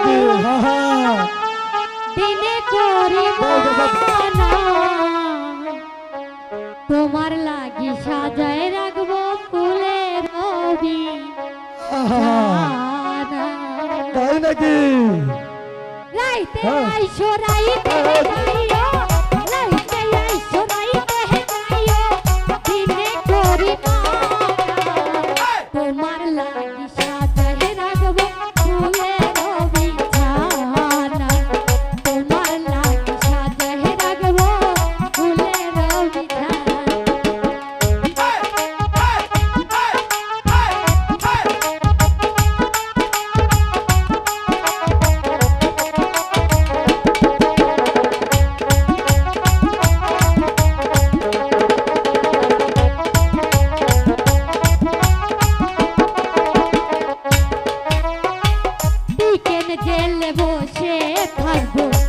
নাকি দিনে করি তোমার লাগি সাজায় রাখব ফুলের রবি তাই নাকি? রাইতে হ্যাঁ। আইসো রাইতে হ্যাঁ। গেলে বসে থাকব।